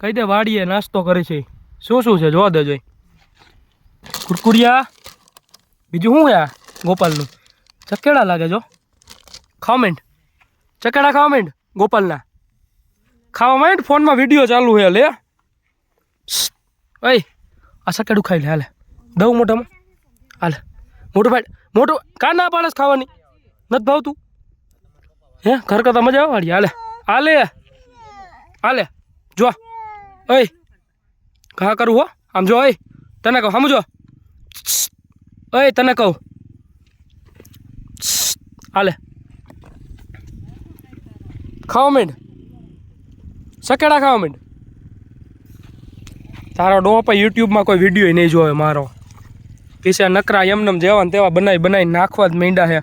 કહી દે, વાડીએ નાસ્તો કરે છે. શું શું છે? જોવા દેજો કુરકુરિયા. બીજું શું આ ગોપાલનું? ચકેડા લાગે જો. ખાવા માંડ ચકેડા ખાવા માંડ ગોપાલના. ખાવા માંડ ફોનમાં વીડિયો ચાલુ છે, લે. ઓય, આ ચકેડું ખાઈ લે, હાલે. દઉં મોટામાં હાલે. મોટું ભાઈ, મોટું, કા ના પાડે ખાવાની? નથી ભાવતું? હે, ઘર કરતા મજા આવે વાળી, હાલે. હાલે. હાલે. જો ઓય ઘા કરું હો? આમ જો, ઓય, તને કહું સમજો ઓય, તને કહું. હાલે. ખાવા માંડ. સકેડા ખાવા માંડ. તારો ડોપા યુટ્યુબમાં કોઈ વીડિયો નહીં જોવે મારો. પીસે નકરા એમનેમ જેવા ને તેવા બનાવી બનાવી નાખવા જ મીંડા હે.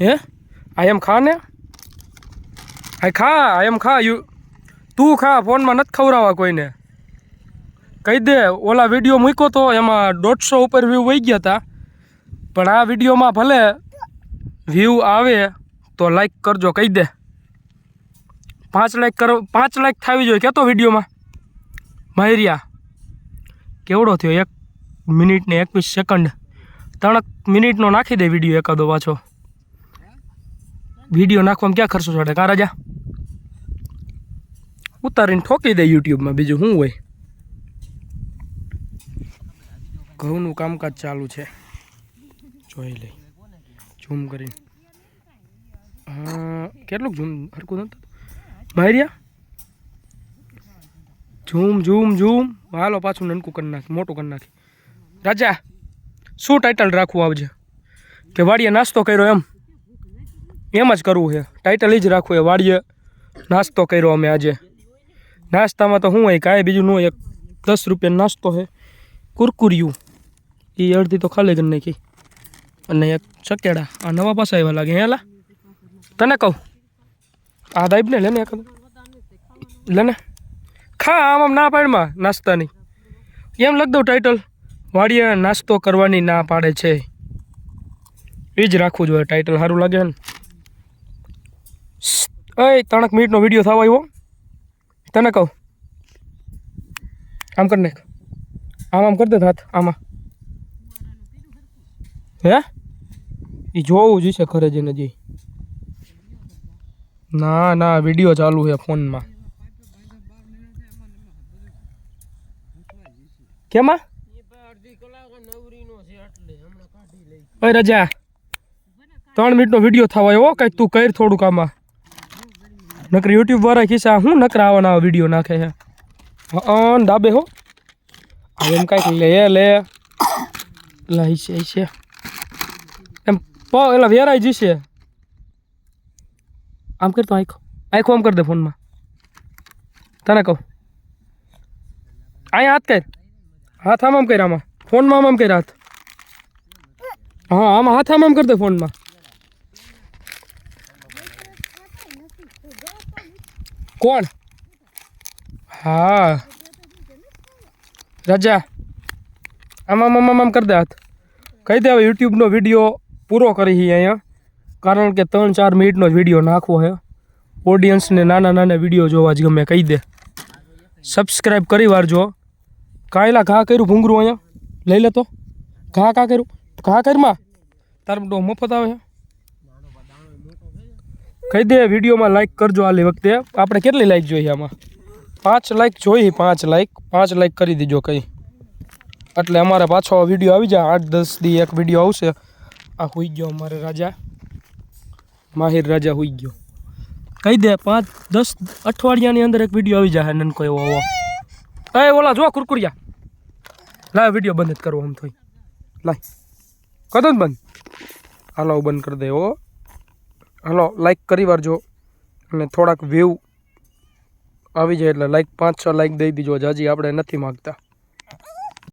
હે? આ એમ ખા ને? આ ખા, આ એમ ખા યુ તું ખા, ફોનમાં નથી ખવડાવવા કોઈને. કહી દે, ઓલા વીડિયો મૂક્યો તો એમાં દોઢસો ઉપર વ્યૂ વહી ગયા હતા પણ આ વિડીયોમાં ભલે વ્યૂ આવે તો લાઈક કરજો, કહી દે. પાંચ લાઈક કર, પાંચ લાઈક થવી જોઈએ. કહેતો વિડીયોમાં? માહિરિયા, કેવડો થયો? એક મિનિટ ને એકવીસ સેકન્ડ ત્રણક મિનિટનો નાખી દે વીડિયો એકાદો પાછો. વીડિયો નાખવામાં ક્યાં ખર્ચો ચડે? કાં રાજા? ઉતારીને ઠોકી દે યુટ્યુબમાં બીજું શું હોય? ઘઉંનું કામકાજ ચાલુ છે. જોઈ લઈ. ઝૂમ કરીને. હા કેટલુંક ઝૂમ? હરકું નતું માર્યા? Zoom zoom zoom. હાલો, પાછું નનકું કરી નાખ, મોટું કરી નાખી. રાજા, શું ટાઇટલ રાખવું આવજે? કે વાડીએ નાસ્તો કર્યો એમ? એમ જ કરવું છે. ટાઇટલ એ જ રાખવું એ વાડીએ નાસ્તો કર્યો અમે આજે. નાસ્તામાં તો શું હોય, કાંઈ બીજું ન એક દસ રૂપિયાનો નાસ્તો છે. કુરકુરિયું. એ અડધી તો ખાલી કરી નાખી. અને એક ચકેડા. આ નવા પાસા એવા લાગે હેલા તને કહું? આ દાઈબને લે ને એક લે ને. ખા આમ આમ ના પાડમાં નાસ્તાની. એમ લખ દઉં ટાઇટલ વાડિયા નાસ્તો કરવાની ના પાડે છે. એ જ રાખવું જોઈએ ટાઇટલ સારું લાગે ને. એ ત્રણક મિનિટનો વીડિયો થવા આવ્યો. તને કહું? આમ કરી નાખ. આમ આમ કરી દે હાથ, આમાં. હે? એ જોવું જોઈશે ઘરે જઈને જઈ ના ના, વીડિયો ચાલુ છે ફોનમાં. કેમાં? રજા, ત્રણ મિનિટનો વીડિયો થવા એવો કંઈક તું કર થોડુંક આમાં. નકર યુટ્યુબ વાળા ખિસ્સા હું નકર આવવાના આવા વીડિયો નાખે છે? હા દાબે હો. એમ કાંઈક લે લે. લઈ છે એમ પ, એલા વેરાઈ જશે આમ કરતો આંખો. આંખો આમ કરી દે ફોનમાં. તને કહું. અહીંયા હાથ કર. હાથ આમ આમ કર આમાં. ફોનમાં આમ આમ કર હાથ. હા, આમાં હાથ આમ આમ કરી દે ફોનમાં. કોણ? હા. રજા. આમ આમ આમ કરી દે હાથ. કહી દે હવે યુટ્યુબનો વીડિયો પૂરો કરી છીએ અહીંયા. કારણ કે ત્રણ, ચાર મિનિટનો જ વીડિયો નાખવો છે ઓડિયન્સને નાના નાના વીડિયો જોવા જ ગમે, કહી દે. સબસ્ક્રાઈબ કરી વારજો. કાયલા ઘા કર્યું ભૂંગરું અહીંયા? લઈ લેતો ઘા કા કર્યું? ઘા કરમાં તાર બધો મફત આવે છે કહી દે, વિડીયોમાં લાઇક કરજો આલી વખતે. આપણે કેટલી લાઇક જોઈએ આમાં? પાંચ લાઇક જોઈએ પાંચ લાઇક પાંચ લાઇક કરી દીજો કંઈ. એટલે અમારે પાછો વીડિયો આવી જાય, આઠ દસ દી એક વીડિયો આવશે. આ હોઈ ગયો અમારે રાજા. માહિર રાજા હોઈ ગયો. કહી દે, પાંચ દસ અઠવાડિયાની અંદર એક વીડિયો આવી જાય નનકો એવો આવો. એ ઓલા જો કુરકુરિયા. લાવ વીડિયો બંધ જ કરવો આમ થઈ લાય. કદો જ બંધ. હાલો, બંધ કરી દે હો. હાલો લાઈક કરી વાળજો અને થોડાક વ્યૂ આવી જાય એટલે લાઈક પાંચ છ લાઈક દઈ દીજો જાજી આપણે નથી માગતા.